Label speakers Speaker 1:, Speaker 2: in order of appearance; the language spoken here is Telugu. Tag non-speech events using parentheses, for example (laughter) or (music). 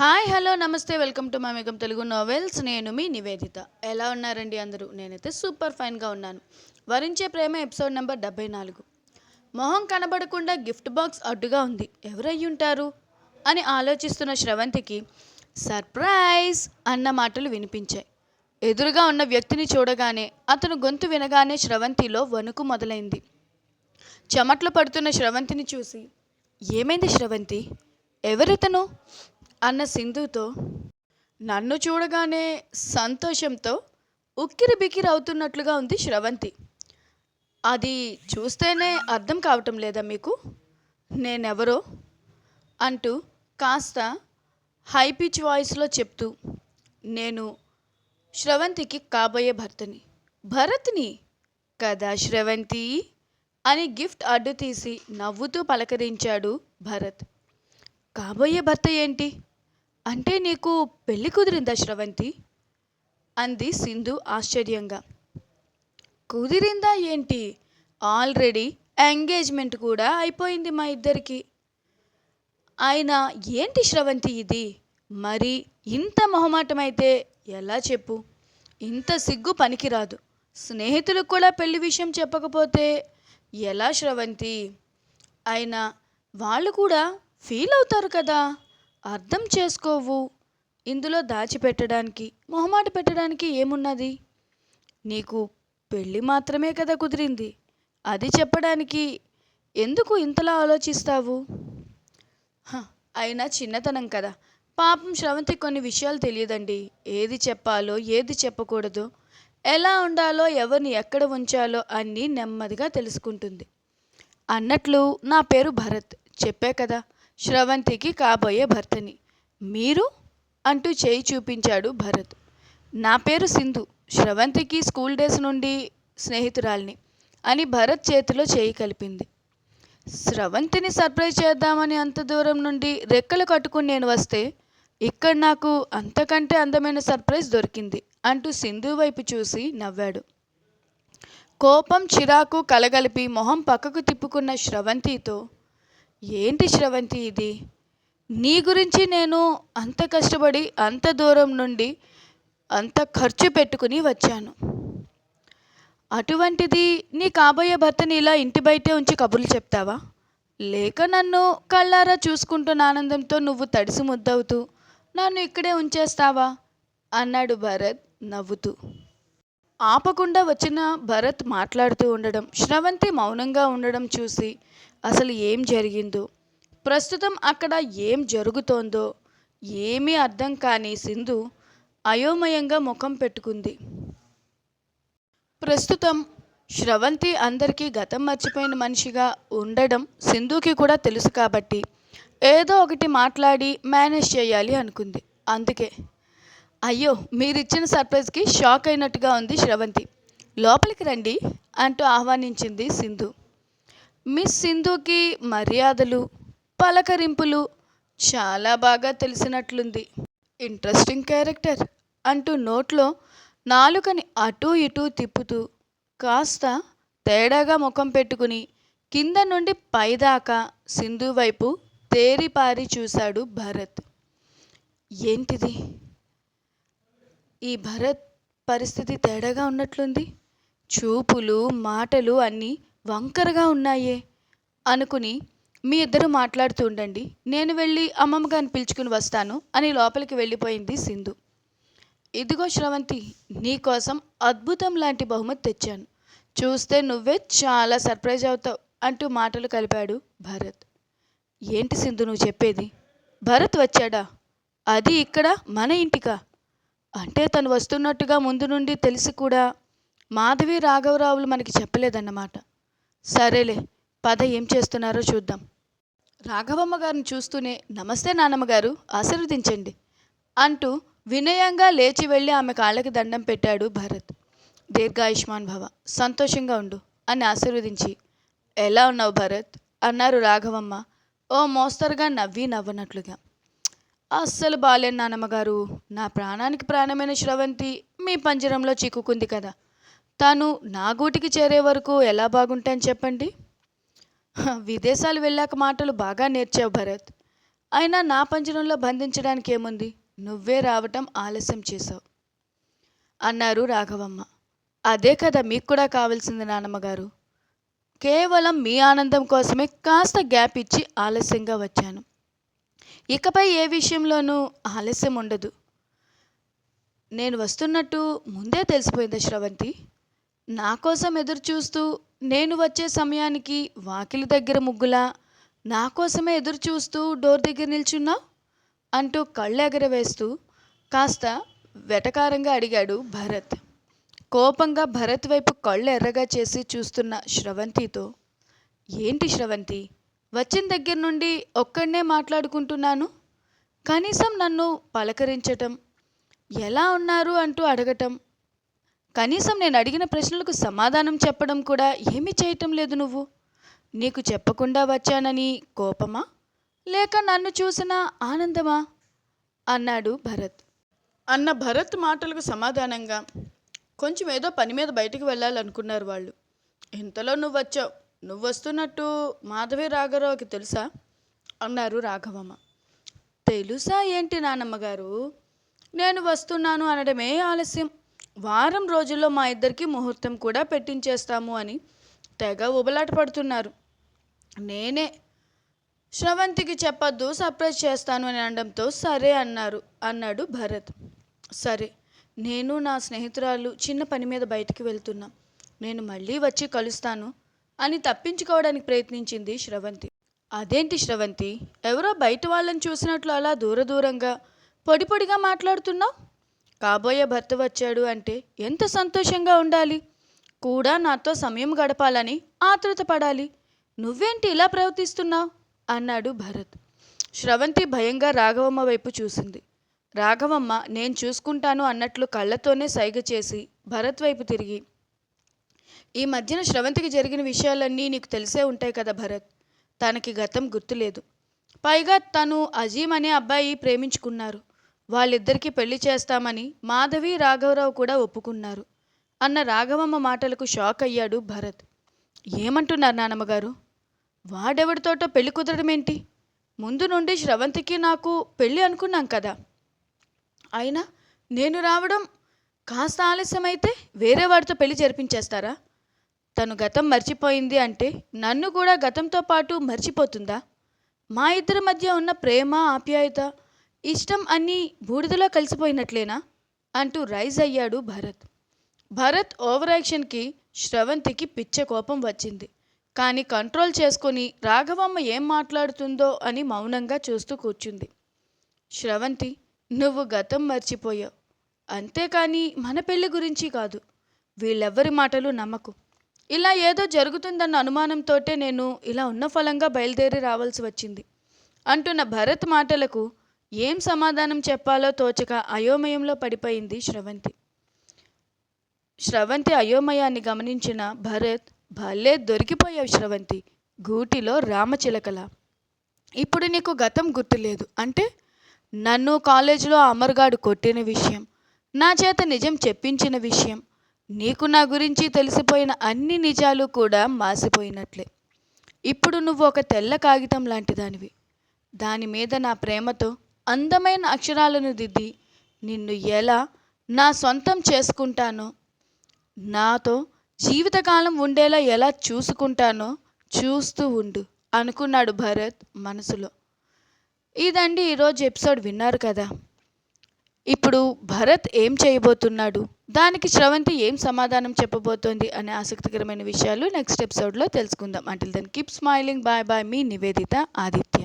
Speaker 1: హాయ్ హలో నమస్తే వెల్కమ్ టు మై మేకం తెలుగు నోవెల్స్ నేను మీ నివేదిత. ఎలా ఉన్నారండి అందరూ? నేనైతే సూపర్ ఫైన్గా ఉన్నాను. వరించే ప్రేమ ఎపిసోడ్ నెంబర్ డెబ్బై నాలుగు. మొహం కనబడకుండా గిఫ్ట్ బాక్స్ అడ్డుగా ఉంది. ఎవరయ్యి ఉంటారు అని ఆలోచిస్తున్న శ్రవంతికి సర్ప్రైజ్ అన్న మాటలు వినిపించాయి. ఎదురుగా ఉన్న వ్యక్తిని చూడగానే అతను గొంతు వినగానే శ్రవంతిలో వణుకు మొదలైంది. చెమట్లు పడుతున్న శ్రవంతిని చూసి ఏమైంది శ్రవంతి? ఎవరితను? అన్న సింధుతో నన్ను చూడగానే సంతోషంతో ఉక్కిరి బిక్కిరి అవుతున్నట్లుగా ఉంది శ్రవంతి. అది చూస్తేనే అర్థం కావటం లేదా మీకు? నేనెవరో? అంటూ కాస్త హై పిచ్ వాయిస్లో చెప్తూ నేను శ్రవంతికి కాబోయే భర్తని. భరత్ని? కదా శ్రవంతి? అని గిఫ్ట్ అడ్డు తీసి నవ్వుతూ పలకరించాడు భరత్. కాబోయే భర్త ఏంటి? అంటే నీకు పెళ్ళి కుదిరిందా శ్రవంతి? అంది సింధు ఆశ్చర్యంగా. కుదిరిందా ఏంటి? ఆల్రెడీ ఎంగేజ్మెంట్ కూడా అయిపోయింది మా ఇద్దరికి. ఆయన ఏంటి శ్రవంతి ఇది? మరి ఇంత మొహమాటమైతే ఎలా చెప్పు? ఇంత సిగ్గు పనికిరాదు. స్నేహితులకు కూడా పెళ్ళి విషయం చెప్పకపోతే ఎలా శ్రవంతి? అయినా వాళ్ళు కూడా ఫీల్ అవుతారు కదా. అర్థం చేసుకోవు. ఇందులో దాచిపెట్టడానికి మొహమాట పెట్టడానికి ఏమున్నది? నీకు పెళ్ళి మాత్రమే కదా కుదిరింది. అది చెప్పడానికి ఎందుకు ఇంతలా ఆలోచిస్తావు? హ, అయినా చిన్నతనం కదా. పాపం శ్రవంతి కొన్ని విషయాలు తెలియదండి. ఏది చెప్పాలో ఏది చెప్పకూడదో ఎలా ఉండాలో ఎవరిని ఎక్కడ ఉంచాలో అన్నీ నెమ్మదిగా తెలుసుకుంటుంది. అన్నట్లు నా పేరు భరత్. చెప్పే కదా శ్రవంతికి కాబోయే భర్తని. మీరు? అంటూ చేయి చూపించాడు భరత్. నా పేరు సింధు. శ్రవంతికి స్కూల్ డేస్ నుండి స్నేహితురాల్ని అని భరత్ చేతిలో చేయి కలిపింది. స్రవంతిని సర్ప్రైజ్ చేద్దామని అంత దూరం నుండి రెక్కలు కట్టుకుని నేను వస్తే ఇక్కడ నాకు అంతకంటే అందమైన సర్ప్రైజ్ దొరికింది అంటూ సింధు వైపు చూసి నవ్వాడు. కోపం చిరాకు కలగలిపి మొహం పక్కకు తిప్పుకున్న శ్రవంతితో ఏంటి శ్రవంతి ఇది? నీ గురించి నేను అంత కష్టపడి అంత దూరం నుండి అంత ఖర్చు పెట్టుకుని వచ్చాను. అటువంటిది నీ కాబోయే భర్తని ఇలా ఇంటి బయటే ఉంచి కబుర్లు చెప్తావా? లేక నన్ను కళ్ళారా చూసుకుంటున్న ఆనందంతో నువ్వు తడిసి ముద్దవుతూ నన్ను ఇక్కడే ఉంచేస్తావా? అన్నాడు భరత్ నవ్వుతూ. ఆపకుండా వచ్చిన భరత్ మాట్లాడుతూ ఉండడం శ్రవంతి మౌనంగా ఉండడం చూసి అసలు ఏం జరిగిందో ప్రస్తుతం అక్కడ ఏం జరుగుతోందో ఏమీ అర్థం కాని సింధు అయోమయంగా ముఖం పెట్టుకుంది. ప్రస్తుతం శ్రవంతి అందరికీ గతం మర్చిపోయిన మనిషిగా ఉండడం సింధుకి కూడా తెలుసు కాబట్టి ఏదో ఒకటి మాట్లాడి మేనేజ్ చేయాలి అనుకుంది. అందుకే అయ్యో మీరిచ్చిన సర్ప్రైజ్కి షాక్ అయినట్టుగా ఉంది శ్రవంతి. లోపలికి రండి అంటూ ఆహ్వానించింది సింధు. మిస్ సింధుకి మర్యాదలు పలకరింపులు చాలా బాగా తెలిసినట్లుంది. ఇంట్రెస్టింగ్ క్యారెక్టర్ అంటూ నోట్లో నాలుకని అటూ ఇటూ తిప్పుతూ కాస్త తేడాగా ముఖం పెట్టుకుని కింద నుండి పైదాకా సింధు వైపు తేరిపారి చూశాడు భరత్. ఏంటిది? ఈ భరత్ పరిస్థితి తేడాగా ఉన్నట్లుంది? చూపులు మాటలు అన్నీ వంకరగా ఉన్నాయే. అనుకుని మీ ఇద్దరు మాట్లాడుతూ ఉండండి. నేను వెళ్ళి అమ్మమ్మ గారిని పిలుచుకుని వస్తాను అని లోపలికి వెళ్ళిపోయింది సింధు. ఇదిగో శ్రవంతి నీకోసం అద్భుతం లాంటి బహుమతి తెచ్చాను. చూస్తే నువ్వే చాలా సర్ప్రైజ్ అవుతావు అంటూ మాటలు కలిపాడు భరత్. ఏంటి సింధు నువ్వు చెప్పేది? భరత్ వచ్చాడా? అది ఇక్కడ మన ఇంటికా? అంటే తను వస్తున్నట్టుగా ముందు నుండి తెలిసి కూడా మాధవి రాఘవరావులు మనకి చెప్పలేదన్నమాట. సరేలే పద ఏం చేస్తున్నారో చూద్దాం. రాఘవమ్మ గారిని చూస్తూనే నమస్తే నాన్నమ్మ గారు ఆశీర్వదించండి అంటూ వినయంగా లేచి వెళ్ళి ఆమె కాళ్ళకి దండం పెట్టాడు భరత్. దీర్ఘాయుష్మాన్ భవ సంతోషంగా ఉండు అని ఆశీర్వదించి ఎలా ఉన్నావు భరత్? అన్నారు రాఘవమ్మ ఓ మోస్తరుగా నవ్వి నవ్వనట్లుగా. అస్సలు బాలేను నాన్నమ్మగారు నా ప్రాణానికి ప్రాణమైన శ్రవంతి మీ పంజరంలో చిక్కుకుంది కదా. తను నా గూటికి చేరే వరకు ఎలా బాగుంటాను చెప్పండి? (laughs) విదేశాలు వెళ్ళాక మాటలు బాగా నేర్చావు భరత్. అయినా నా పంజరంలో బంధించడానికి ఏముంది? నువ్వే రావటం ఆలస్యం చేశావు. అన్నారు రాఘవమ్మ. అదే కదా మీకు కూడా కావాల్సింది నాన్నమ్మగారు కేవలం మీ ఆనందం కోసమే కాస్త గ్యాప్ ఇచ్చి ఆలస్యంగా వచ్చాను. ఇకపై ఏ విషయంలోనూ ఆలస్యం ఉండదు. నేను వస్తున్నట్టు ముందే తెలిసిపోయింది శ్రవంతి. నా కోసం ఎదురు చూస్తూ నేను వచ్చే సమయానికి వాకిలి దగ్గర ముగ్గులా నా కోసమే ఎదురు చూస్తూ డోర్ దగ్గర నిల్చున్నావు అంటూ కళ్ళు ఎగరవేస్తూ కాస్త వెటకారంగా అడిగాడు భరత్. కోపంగా భరత్ వైపు కళ్ళు ఎర్రగా చేసి చూస్తున్న శ్రవంతితో ఏంటి శ్రవంతి? వచ్చిన దగ్గర నుండి ఒక్కడనే మాట్లాడుకుంటున్నాను. కనీసం నన్ను పలకరించటం ఎలా ఉన్నారు అంటూ అడగటం కనీసం నేను అడిగిన ప్రశ్నలకు సమాధానం చెప్పడం కూడా ఏమీ చేయటం లేదు నువ్వు. నీకు చెప్పకుండా వచ్చానని కోపమా? లేక నన్ను చూసిన ఆనందమా? అన్నాడు భరత్. అన్న భరత్ మాటలకు సమాధానంగా కొంచెం ఏదో పని మీద బయటకు వెళ్ళాలనుకున్నారు వాళ్ళు. ఇంతలో నువ్వు వచ్చావు నువ్వు వస్తున్నట్టు మాధవి రాఘరావుకి తెలుసా? అన్నారు రాఘవమ్మ. తెలుసా ఏంటి నానమ్మగారు? నేను వస్తున్నాను అనడమే ఆలస్యం. వారం రోజుల్లో మా ఇద్దరికి ముహూర్తం కూడా పెట్టించేస్తాము అని తెగ ఉబలాట పడుతున్నారు. నేనే శ్రవంతికి చెప్పొద్దు సర్ప్రైజ్ చేస్తాను అని అనడంతో సరే అన్నారు అన్నాడు భరత్. సరే నేను నా స్నేహితురాలు చిన్న పని మీద బయటికి వెళ్తున్నాం. నేను మళ్ళీ వచ్చి కలుస్తాను. అని తప్పించుకోవడానికి ప్రయత్నించింది శ్రవంతి. అదేంటి శ్రవంతి? ఎవరో బయట వాళ్ళని చూసినట్లు అలా దూర దూరంగా పొడి పొడిగా మాట్లాడుతున్నావు? కాబోయే భర్త వచ్చాడు అంటే ఎంత సంతోషంగా ఉండాలి? కూడా నాతో సమయం గడపాలని ఆతృత పడాలి. నువ్వేంటి ఇలా ప్రవర్తిస్తున్నావు? అన్నాడు భరత్. శ్రవంతి భయంగా రాఘవమ్మ వైపు చూసింది. రాఘవమ్మ నేను చూసుకుంటాను అన్నట్లు కళ్ళతోనే సైగ చేసి భరత్ వైపు తిరిగి ఈ మధ్యన శ్రవంతికి జరిగిన విషయాలన్నీ నీకు తెలిసే ఉంటాయి కదా భరత్. తనకి గతం గుర్తులేదు. పైగా తను అజీమ్ అనే అబ్బాయి ప్రేమించుకున్నారు. వాళ్ళిద్దరికీ పెళ్ళి చేస్తామని మాధవి రాఘవరావు కూడా ఒప్పుకున్నారు అన్న రాఘవమ్మ మాటలకు షాక్ అయ్యాడు భరత్. ఏమంటున్నారు నానమ్మగారు వాడెవడితోటో పెళ్ళి కుదరడం ఏంటి ముందు నుండి శ్రవంతికి నాకు పెళ్ళి అనుకున్నాం కదా. అయినా నేను రావడం కాస్త ఆలస్యమైతే వేరే వాడితో పెళ్ళి జరిపించేస్తారా? తను గతం మర్చిపోయింది అంటే నన్ను కూడా గతంతో పాటు మర్చిపోతుందా? మా ఇద్దరి మధ్య ఉన్న ప్రేమ ఆప్యాయత ఇష్టం అన్నీ బూడిదలో కలిసిపోయినట్లేనా? అంటూ రైజ్ అయ్యాడు భరత్. భరత్ ఓవర్ యాక్షన్కి శ్రవంతికి పిచ్చ కోపం వచ్చింది. కానీ కంట్రోల్ చేసుకొని రాఘవమ్మ ఏం మాట్లాడుతుందో అని మౌనంగా చూస్తూ కూర్చుంది. శ్రవంతి నువ్వు గతం మర్చిపోయావు. అంతేకాని మన పెళ్ళి గురించి కాదు. వీళ్ళెవ్వరి మాటలు నమ్మకు. ఇలా ఏదో జరుగుతుందన్న అనుమానంతోటే నేను ఇలా ఉన్న ఫలంగా బయలుదేరి రావాల్సి వచ్చింది. అంటున్న భరత్ మాటలకు ఏం సమాధానం చెప్పాలో తోచక అయోమయంలో పడిపోయింది శ్రవంతి. శ్రవంతి అయోమయాన్ని గమనించిన భరత్ భలే దొరికిపోయావు శ్రవంతి గూటిలో రామచిలకల ఇప్పుడు నీకు గతం గుర్తులేదు. అంటే నన్ను కాలేజీలో అమర్గాడు కొట్టిన విషయం నా చేత నిజం చెప్పించిన విషయం నీకు నా గురించి తెలిసిపోయిన అన్ని నిజాలు కూడా మాసిపోయినట్లే. ఇప్పుడు నువ్వు ఒక తెల్ల కాగితం లాంటి దానివి దాని మీద నా ప్రేమతో అందమైన అక్షరాలను దిద్ది నిన్ను ఎలా నా సొంతం చేసుకుంటానో నాతో జీవితకాలం ఉండేలా ఎలా చూసుకుంటానో చూస్తూ ఉండు అనుకున్నాడు భరత్ మనసులో. ఇదండి ఈరోజు ఎపిసోడ్ విన్నారు కదా. ఇప్పుడు భరత్ ఏం చేయబోతున్నాడు? దానికి శ్రవంతి ఏం సమాధానం చెప్పబోతోంది అనే ఆసక్తికరమైన విషయాలు నెక్స్ట్ ఎపిసోడ్లో తెలుసుకుందాం. Until then keep smiling bye bye మీ నివేదిత ఆదిత్య.